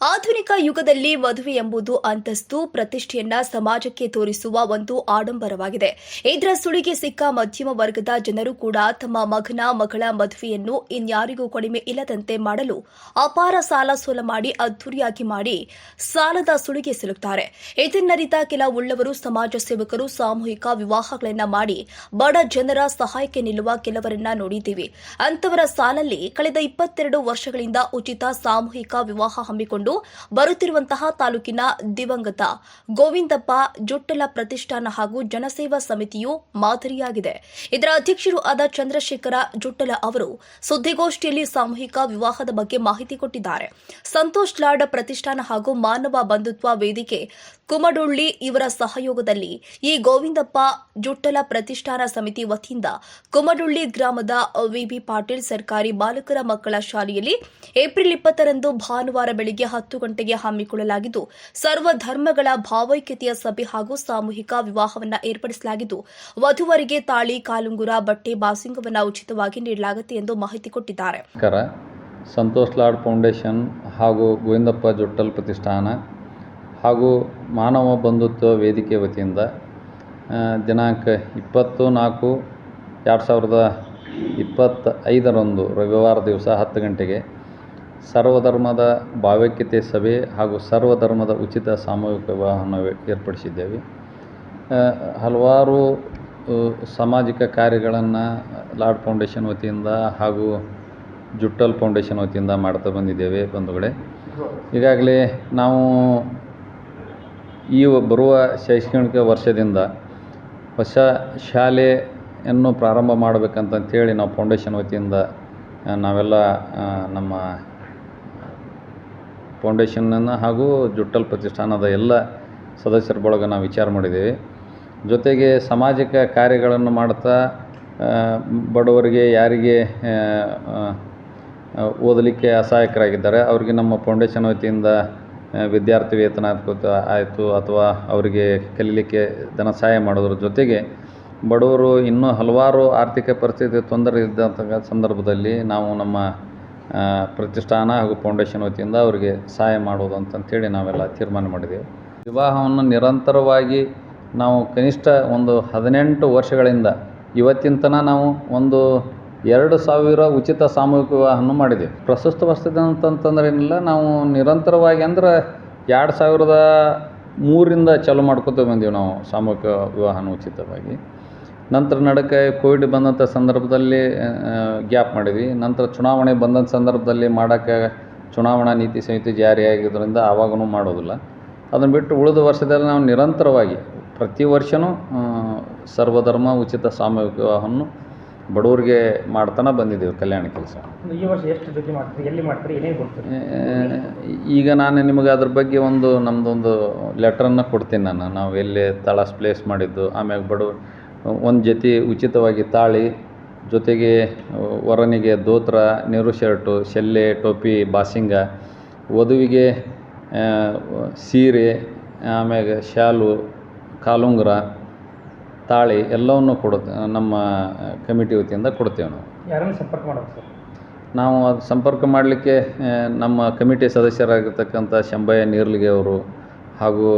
ಆಧುನಿಕ ಯುಗದಲ್ಲಿ ಮದುವೆ ಎಂಬುದು ಅಂತಸ್ತು, ಪ್ರತಿಷ್ಠೆಯನ್ನ ಸಮಾಜಕ್ಕೆ ತೋರಿಸುವ ಒಂದು ಆಡಂಬರವಾಗಿದೆ. ಇದರ ಸುಳಿಗೆ ಸಿಕ್ಕ ಮಧ್ಯಮ ವರ್ಗದ ಜನರು ಕೂಡ ತಮ್ಮ ಮಗನ, ಮಗಳ ಮದುವೆಯನ್ನು ಇನ್ಯಾರಿಗೂ ಕಡಿಮೆ ಇಲ್ಲದಂತೆ ಮಾಡಲು ಅಪಾರ ಸಾಲ ಸೋಲ ಮಾಡಿ ಅದ್ದೂರಿಯಾಗಿ ಮಾಡಿ ಸಾಲದ ಸುಳಿಗೆ ಸಿಲುಕ್ತಾರೆ. ಇದನ್ನರಿತ ಕೆಲ ಉಳ್ಳವರು ಸಮಾಜ ಸೇವಕರು ಸಾಮೂಹಿಕ ವಿವಾಹಗಳನ್ನ ಮಾಡಿ ಬಡ ಜನರ ಸಹಾಯಕ್ಕೆ ನಿಲ್ಲುವ ಕೆಲವರನ್ನ ನೋಡಿದ್ದೀವಿ. ಅಂತವರ ಸಾಲಲ್ಲಿ ಕಳೆದ ಇಪ್ಪತ್ತೆರಡು ವರ್ಷಗಳಿಂದ ಉಚಿತ ಸಾಮೂಹಿಕ ವಿವಾಹ ಹಮ್ಮಿಕೊಂಡು ಬರುತ್ತಿರುವಂತಹ ತಾಲೂಕಿನ ದಿವಂಗತ ಗೋವಿಂದಪ್ಪ ಜುಟ್ಟಲ ಪ್ರತಿಷ್ಠಾನ ಹಾಗೂ ಜನಸೇವಾ ಸಮಿತಿಯು ಮಾದರಿಯಾಗಿದೆ. ಇದರ ಅಧ್ಯಕ್ಷರು ಆದ ಚಂದ್ರಶೇಖರ ಜುಟ್ಟಲ ಅವರು ಸುದ್ದಿಗೋಷ್ಠಿಯಲ್ಲಿ ಸಾಮೂಹಿಕ ವಿವಾಹದ ಬಗ್ಗೆ ಮಾಹಿತಿ ಕೊಟ್ಟಿದ್ದಾರೆ. ಸಂತೋಷ್ ಲಾಡ್ ಪ್ರತಿಷ್ಠಾನ ಹಾಗೂ ಮಾನವ ಬಂಧುತ್ವ ವೇದಿಕೆ ಕುಮಡೊಳ್ಳಿ ಇವರ ಸಹಯೋಗದಲ್ಲಿ ಈ ಗೋವಿಂದಪ್ಪ ಜುಟ್ಟಲ ಪ್ರತಿಷ್ಠಾನ ಸಮಿತಿ ವತಿಯಿಂದ ಕುಮಡೊಳ್ಳಿ ಗ್ರಾಮದ ವಿಬಿ ಪಾಟೀಲ್ ಸರ್ಕಾರಿ ಬಾಲಕರ ಮಕ್ಕಳ ಶಾಲೆಯಲ್ಲಿ ಏಪ್ರಿಲ್ ಇಪ್ಪತ್ತರಂದು ಭಾನುವಾರ ಬೆಳಿಗ್ಗೆ ಹತ್ತು ಗಂಟೆಗೆ ಹಮ್ಮಿಕೊಳ್ಳಲಾಗಿದ್ದು, ಸರ್ವ ಧರ್ಮಗಳ ಭಾವೈಕ್ಯತೆಯ ಸಭೆ ಹಾಗೂ ಸಾಮೂಹಿಕ ವಿವಾಹವನ್ನು ಏರ್ಪಡಿಸಲಾಗಿದ್ದು, ವಧುವರಿಗೆ ತಾಳಿ, ಕಾಲುಂಗುರ, ಬಟ್ಟೆ, ಬಾಸಿಂಗವನ್ನು ಉಚಿತವಾಗಿ ನೀಡಲಾಗುತ್ತೆ ಎಂದು ಮಾಹಿತಿ ಕೊಟ್ಟಿದ್ದಾರೆ. ಸಂತೋಷ್ ಲಾಡ್ ಫೌಂಡೇಶನ್ ಹಾಗೂ ಗೋವಿಂದಪ್ಪ ಜೊಟ್ಟಲ್ ಪ್ರತಿಷ್ಠಾನ ಹಾಗೂ ಮಾನವ ಬಂಧುತ್ವ ವೇದಿಕೆ ವತಿಯಿಂದ ದಿನಾಂಕ ಇಪ್ಪತ್ತು ನಾಲ್ಕು ಎರಡು ಸಾವಿರದ ಇಪ್ಪತ್ತ ಐದರಂದು ರವಿವಾರ ದಿವಸ ಹತ್ತು ಗಂಟೆಗೆ ಸರ್ವಧರ್ಮದ ಭಾವೈಕ್ಯತೆ ಸಭೆ ಹಾಗೂ ಸರ್ವಧರ್ಮದ ಉಚಿತ ಸಾಮೂಹಿಕ ವಿವಾಹವನ್ನು ಏರ್ಪಡಿಸಿದ್ದೇವೆ. ಹಲವಾರು ಸಾಮಾಜಿಕ ಕಾರ್ಯಗಳನ್ನು ಲಾರ್ಡ್ ಫೌಂಡೇಶನ್ ವತಿಯಿಂದ ಹಾಗೂ ಜುಟ್ಟಲ್ ಫೌಂಡೇಶನ್ ವತಿಯಿಂದ ಮಾಡ್ತಾ ಬಂದಿದ್ದೇವೆ ಬಂಧುಗಳೇ. ಈಗಾಗಲೇ ನಾವು ಈ ಬರುವ ಶೈಕ್ಷಣಿಕ ವರ್ಷದಿಂದ ಹೊಸ ಶಾಲೆಯನ್ನು ಪ್ರಾರಂಭ ಮಾಡಬೇಕಂತಂತೇಳಿ ನಾವು ಫೌಂಡೇಶನ್ ವತಿಯಿಂದ ನಾವೆಲ್ಲ ನಮ್ಮ ಫೌಂಡೇಶನ್ನನ್ನು ಹಾಗೂ ಜುಟ್ಟಲ್ ಪ್ರತಿಷ್ಠಾನದ ಎಲ್ಲ ಸದಸ್ಯರ ಬಳಗ ನಾವು ವಿಚಾರ ಮಾಡಿದ್ದೇವೆ. ಜೊತೆಗೆ ಸಾಮಾಜಿಕ ಕಾರ್ಯಗಳನ್ನು ಮಾಡ್ತಾ ಬಡವರಿಗೆ ಯಾರಿಗೆ ಓದಲಿಕ್ಕೆ ಅಸಹಾಯಕರಾಗಿದ್ದಾರೆ, ಅವರಿಗೆ ನಮ್ಮ ಫೌಂಡೇಶನ್ ವತಿಯಿಂದ ವಿದ್ಯಾರ್ಥಿ ವೇತನ ಆಯ್ತು ಅಥವಾ ಅವರಿಗೆ ಕಲೀಲಿಕ್ಕೆ ಧನ ಸಹಾಯ ಮಾಡೋದ್ರ ಜೊತೆಗೆ ಬಡವರು ಇನ್ನೂ ಹಲವಾರು ಆರ್ಥಿಕ ಪರಿಸ್ಥಿತಿ ತೊಂದರೆ ಇದ್ದಂಥ ಸಂದರ್ಭದಲ್ಲಿ ನಾವು ನಮ್ಮ ಪ್ರತಿಷ್ಠಾನ ಹಾಗೂ ಫೌಂಡೇಶನ್ ವತಿಯಿಂದ ಅವರಿಗೆ ಸಹಾಯ ಮಾಡೋದು ಅಂತಂಥೇಳಿ ನಾವೆಲ್ಲ ತೀರ್ಮಾನ ಮಾಡಿದ್ದೇವೆ ವಿವಾಹವನ್ನು ನಿರಂತರವಾಗಿ ನಾವು ಕನಿಷ್ಠ ಒಂದು ಹದಿನೆಂಟು ವರ್ಷಗಳಿಂದ ಇವತ್ತಿನ ತನಕ ನಾವು ಒಂದು ಎರಡು ಸಾವಿರ ಉಚಿತ ಸಾಮೂಹಿಕ ವಿವಾಹವನ್ನು ಮಾಡಿದ್ದೀವಿ ಪ್ರಸ್ತುತ ವರ್ಷದ ಅಂತಂತಂದ್ರೆ ಏನಿಲ್ಲ, ನಾವು ನಿರಂತರವಾಗಿ ಅಂದ್ರೆ ಎರಡು ಸಾವಿರದ ಮೂರಿಂದ ಚಾಲೂ ಮಾಡ್ಕೊತ ಬಂದೀವಿ ನಾವು ಸಾಮೂಹಿಕ ವಿವಾಹನ ಉಚಿತವಾಗಿ. ನಂತರ ನಡಕ್ಕೆ ಕೋವಿಡ್ ಬಂದಂಥ ಸಂದರ್ಭದಲ್ಲಿ ಗ್ಯಾಪ್ ಮಾಡಿದ್ವಿ. ನಂತರ ಚುನಾವಣೆ ಬಂದಂಥ ಸಂದರ್ಭದಲ್ಲಿ ಮಾಡೋಕ್ಕೆ ಚುನಾವಣಾ ನೀತಿ ಸಂಹಿತೆ ಜಾರಿಯಾಗಿದ್ದರಿಂದ ಆವಾಗೂ ಮಾಡೋದಿಲ್ಲ. ಅದನ್ನು ಬಿಟ್ಟು ಉಳಿದ ವರ್ಷದಲ್ಲಿ ನಾವು ನಿರಂತರವಾಗಿ ಪ್ರತಿ ವರ್ಷವೂ ಸರ್ವಧರ್ಮ ಉಚಿತ ಸಾಮೂಹಿಕ ವಿವಾಹವನ್ನು ಬಡವರಿಗೆ ಮಾಡ್ತಾನೆ ಬಂದಿದ್ದೀವಿ ಕಲ್ಯಾಣ ಕೆಲಸ. ಈ ವರ್ಷ ಎಷ್ಟು ಜೊತೆ ಮಾಡ್ತೀರಿ ಎಲ್ಲಿ ಮಾಡ್ತೀರಿ ಏನೇ ಕೊಡ್ತೀರಿ? ಈಗ ನಾನು ನಿಮಗೆ ಅದ್ರ ಬಗ್ಗೆ ಒಂದು ನಮ್ಮದೊಂದು ಲೆಟ್ರನ್ನು ಕೊಡ್ತೀನಿ ನಾನು. ನಾವು ಎಲ್ಲಿ ತಳಸ್ ಪ್ಲೇಸ್ ಮಾಡಿದ್ದು ಆಮ್ಯಾಗ ಬಡವ್ರು ಒಂದು ಜೊತೆ ಉಚಿತವಾಗಿ ತಾಳಿ ಜೊತೆಗೆ ವರನಿಗೆ ದೋತ್ರ ನೀರು ಶರ್ಟು ಶೆಲ್ಲೆ ಟೋಪಿ ಬಾಸಿಂಗ ವಧುವಿಗೆ ಸೀರೆ ಆಮ್ಯಾಗ ಶಾಲು ಕಾಲುಂಗುರ ತಾಳಿ ಎಲ್ಲವನ್ನು ಕೊಡುತ್ತೆ ನಮ್ಮ ಕಮಿಟಿ ವತಿಯಿಂದ ಕೊಡ್ತೇವೆ ನಾವು. ಯಾರನ್ನು ಸಂಪರ್ಕ ಮಾಡೋದು ಸರ್? ನಾವು ಅದು ಸಂಪರ್ಕ ಮಾಡಲಿಕ್ಕೆ ನಮ್ಮ ಕಮಿಟಿ ಸದಸ್ಯರಾಗಿರ್ತಕ್ಕಂಥ ಶಂಬಯ್ಯ ನೀರ್ಲಿಗೆ ಅವರು ಹಾಗೂ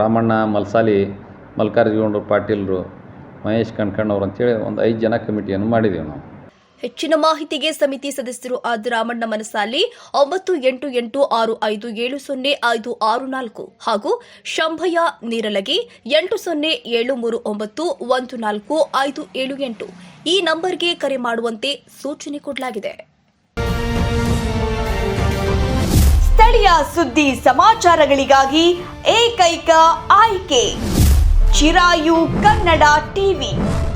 ರಾಮಣ್ಣ ಮಲ್ಸಾಲಿ ಮಲ್ಲಿಕಾರ್ಜುನ ಪಾಟೀಲರು ಮಹೇಶ್ ಕಣ್ಕಣ್ಣವ್ರು ಅಂತೇಳಿ ಒಂದು ಐದು ಜನ ಕಮಿಟಿಯನ್ನು ಮಾಡಿದ್ದೀವಿ ನಾವು. ಹೆಚ್ಚಿನ ಮಾಹಿತಿಗೆ ಸಮಿತಿ ಸದಸ್ಯರು ಆದ ರಾಮಣ್ಣ ಮನಸಾಲಿ ಒಂಬತ್ತು ಎಂಟು ಎಂಟು ಆರು ಐದು ಏಳು ಸೊನ್ನೆ ಐದು ಆರು ನಾಲ್ಕು ಹಾಗೂ ಶಂಭಯ್ಯ ನೀರಲಗಿ ಎಂಟು ಸೊನ್ನೆ ಏಳು ಮೂರು ಒಂಬತ್ತು ಒಂದು ನಾಲ್ಕು ಐದು ಏಳು ಎಂಟು ಈ ನಂಬರ್ಗೆ ಕರೆ ಮಾಡುವಂತೆ ಸೂಚನೆ ಕೊಡಲಾಗಿದೆ. ಸ್ಥಳೀಯ ಸುದ್ದಿ ಸಮಾಚಾರಗಳಿಗಾಗಿ ಏಕೈಕ ಆಯ್ಕೆ. ಚಿರಾಯು ಕನ್ನಡ ಟಿವಿ.